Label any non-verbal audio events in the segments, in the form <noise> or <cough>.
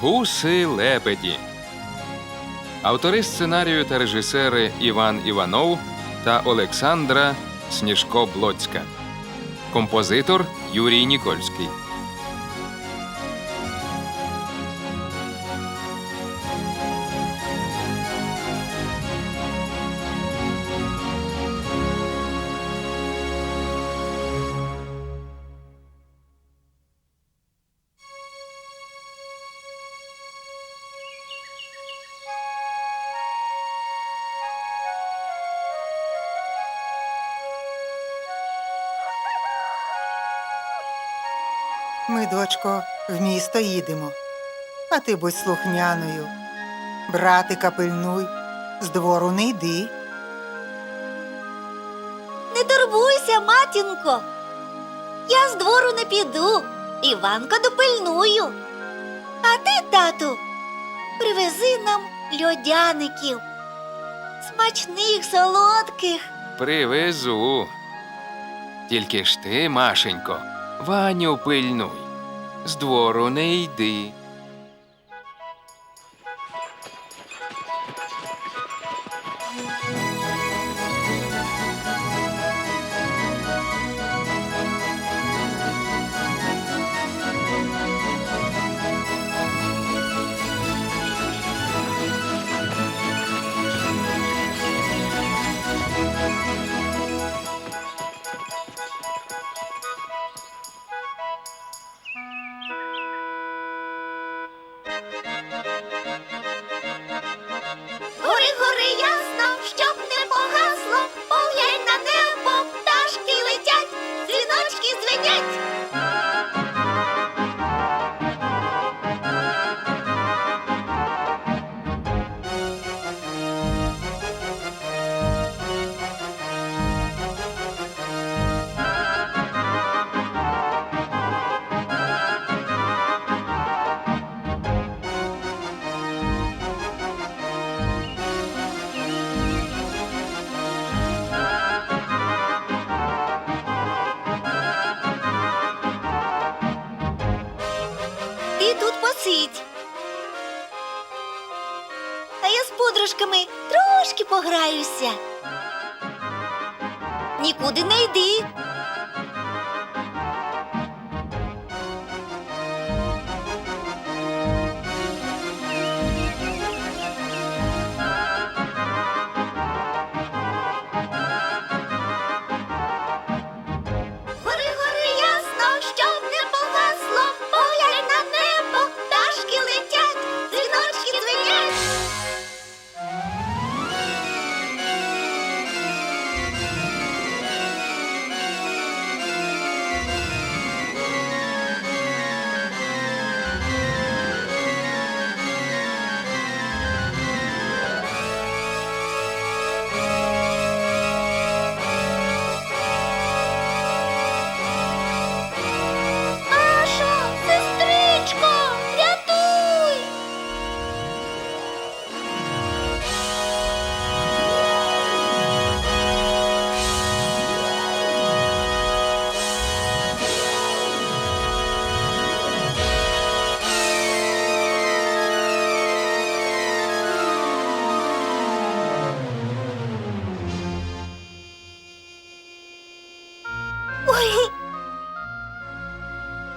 Гуси лебеді. Автори сценарію та режисери Іван Іванов та Олександра Сніжко Блоцька. Композитор Юрій Нікольський. Ми, дочко, в місто їдемо, а ти будь слухняною. Братика пильнуй, з двору не йди. Не турбуйся, матінко. Я з двору не піду. Іванка допильную. А ти, тату, привези нам льодяників. Смачних, солодких. Привезу. Тільки ж ти, Машенько, Ваню пильнуй. З двору не йди. Нікуди не йди.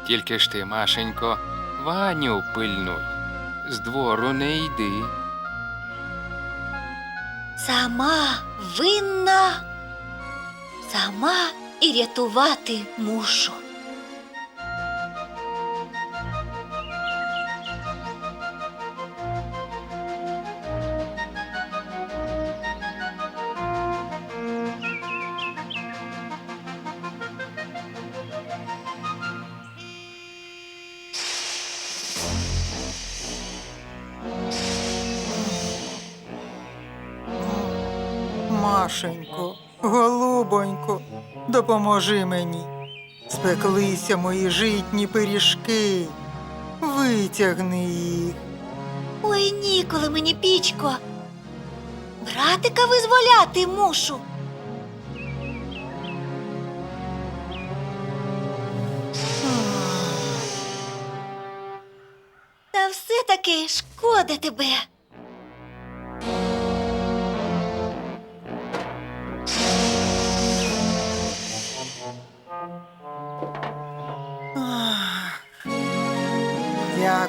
Тільки ж ти, Машенько, Ваню пильнуй. З двору не йди. сама винна, сама і рятувати мушу. Машенько, голубонько, допоможи мені. Спеклися мої житні пиріжки. Витягни їх. Ой, ніколи мені пічко. Братика визволяти мушу. Та все таки таки шкода тебе.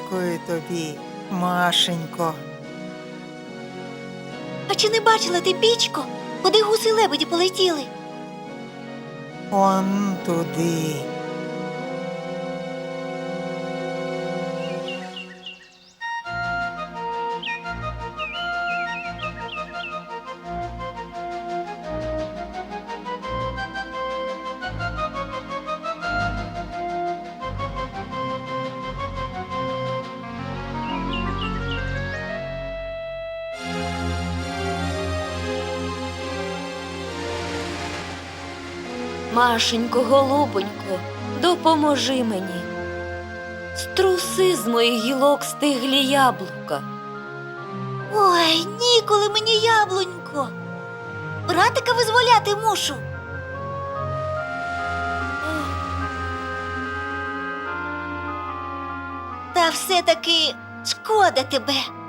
Дякую тобі, Машенько. А чи не бачила ти пічку, куди гуси лебеді полетіли? Он туди. Машенько, голубонько, допоможи мені. Струси з моїх гілок стиглі яблука. Ой, ніколи мені яблунько. Братика визволяти мушу. Та все-таки шкода тебе.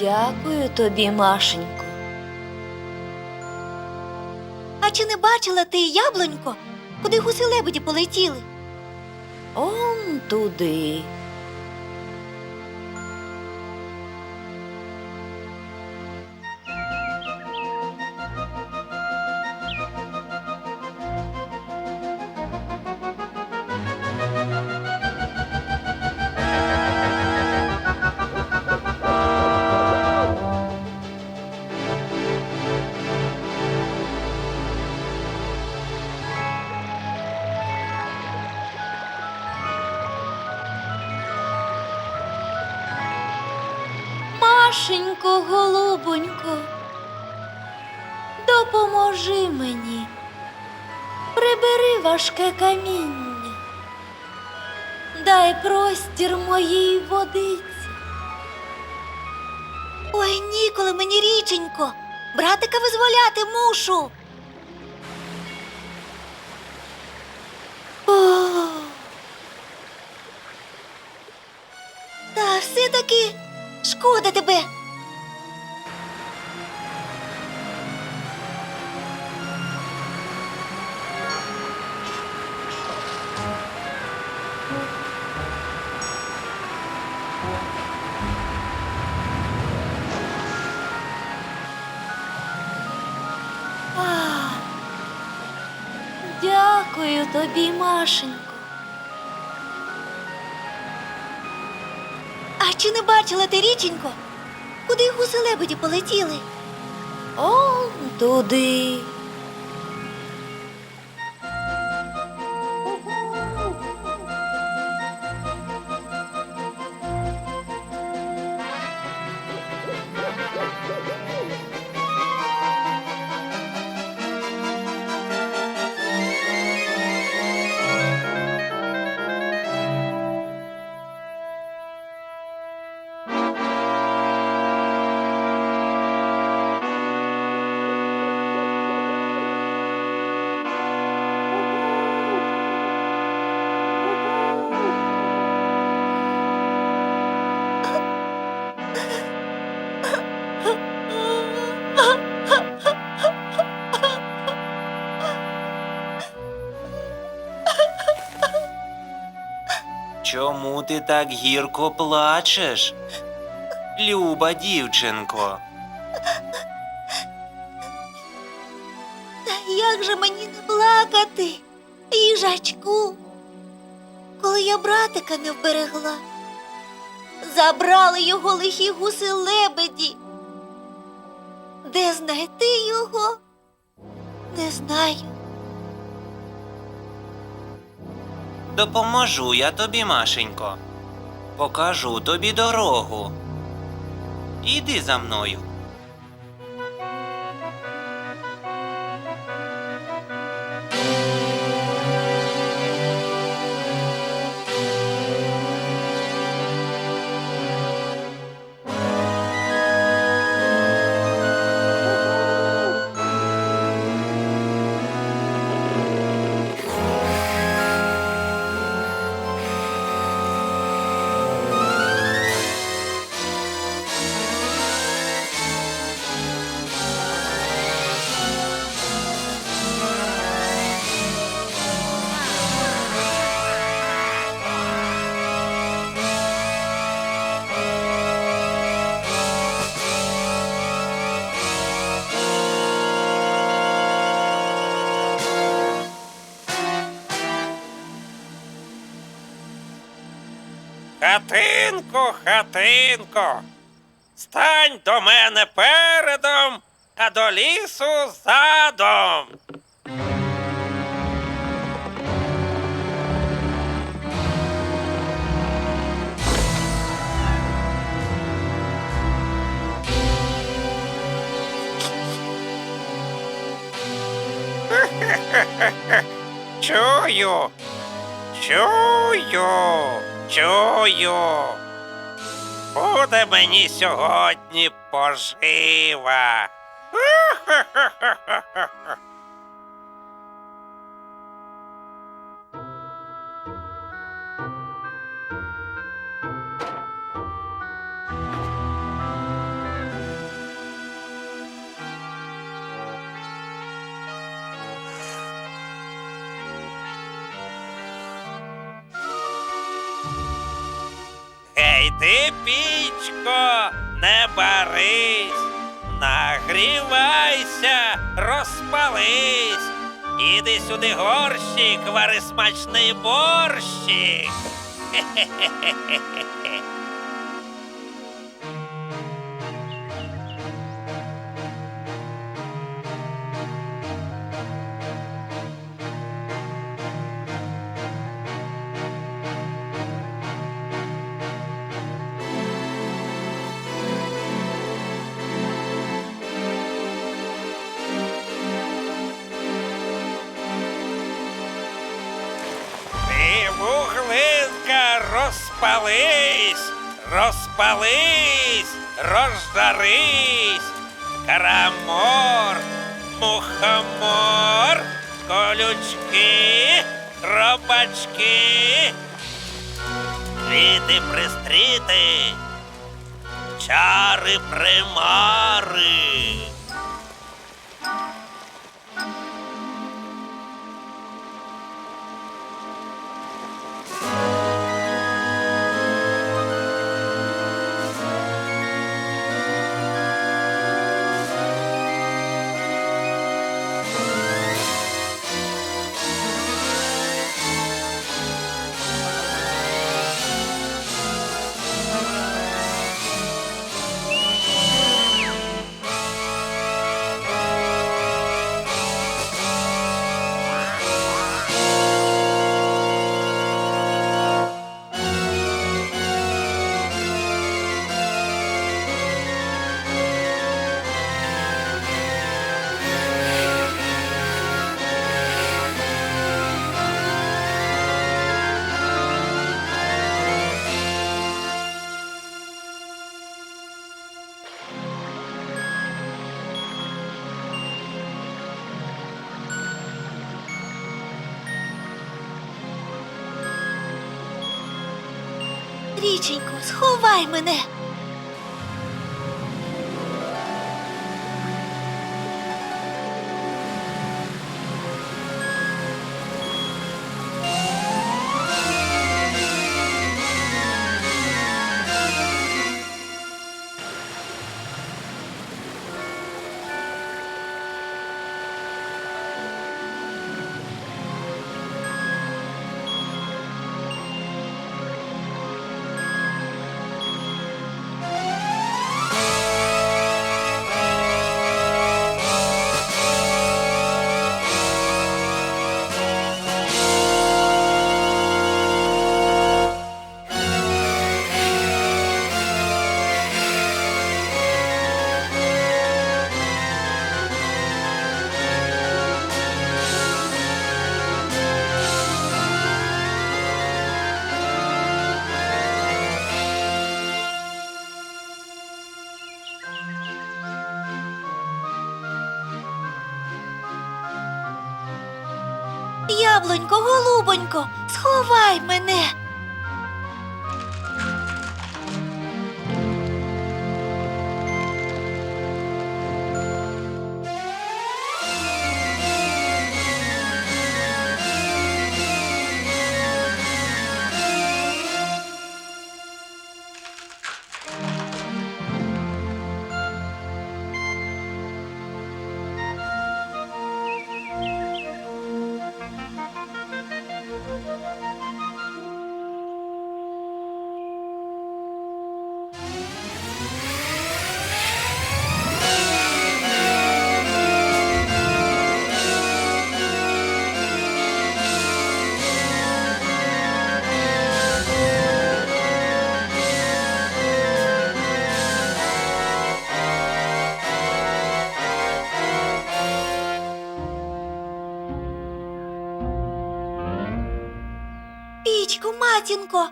Дякую тобі, Машенько. А чи не бачила ти яблунько, куди гуси лебеді полетіли? Он туди. Голубонько, допоможи мені. Прибери важке каміння. Дай простір моїй водиці. Ой, ніколи мені річенько. Братика визволяти мушу. Та все-таки шкода тебе. Дякую тобі, Машенько. А чи не бачила ти річенько? Куди гуси лебеді полетіли? О, туди. Ти так гірко плачеш? Люба дівчинко, Та як же мені не плакати, їжачку, коли я братика не вберегла? Забрали його лихі гуси лебеді. Де знайти його? Не знаю. Допоможу я тобі, Машенько. Покажу тобі дорогу. Іди за мною. Хатинко, хатинко, стань до мене передом, а до лісу задом. <laughs> Чую, чую, чую. Буде мені сьогодні пожива. Ти, не барись, нагрівайся, розпались. Іди сюди горщик, вари смачний борщик. <laughs> Ти, розпались, розпались, розжарись. Карамор, мухомор, колючки, робачки. Квіти пристріти, чари примари. Річенько, сховай мене. Яблунько, голубонько, сховай мене. Матінко, матінко,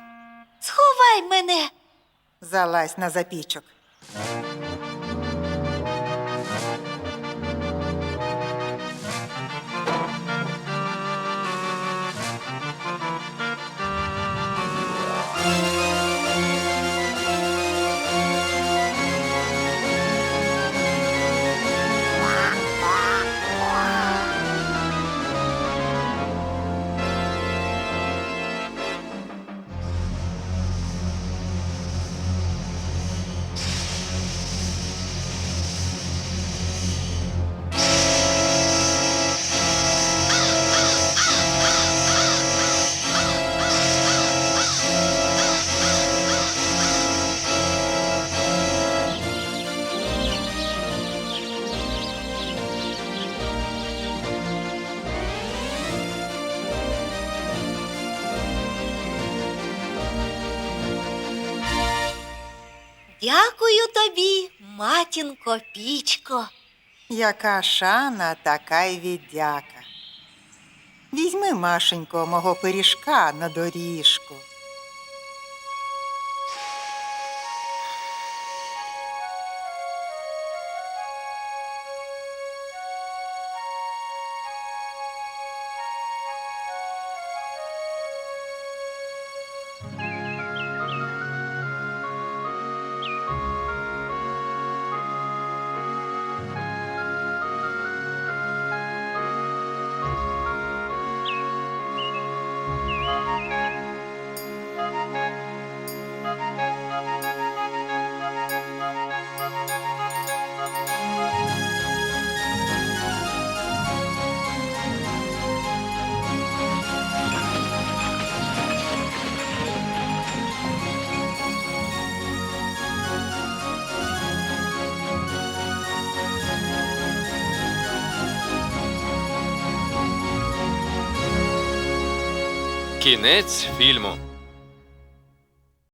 сховай мене. Залазь на запічок. Матінко пічко. Яка шана, така й віддяка. Візьми, Машенько, мого пиріжка на доріжку. Кінець фільму.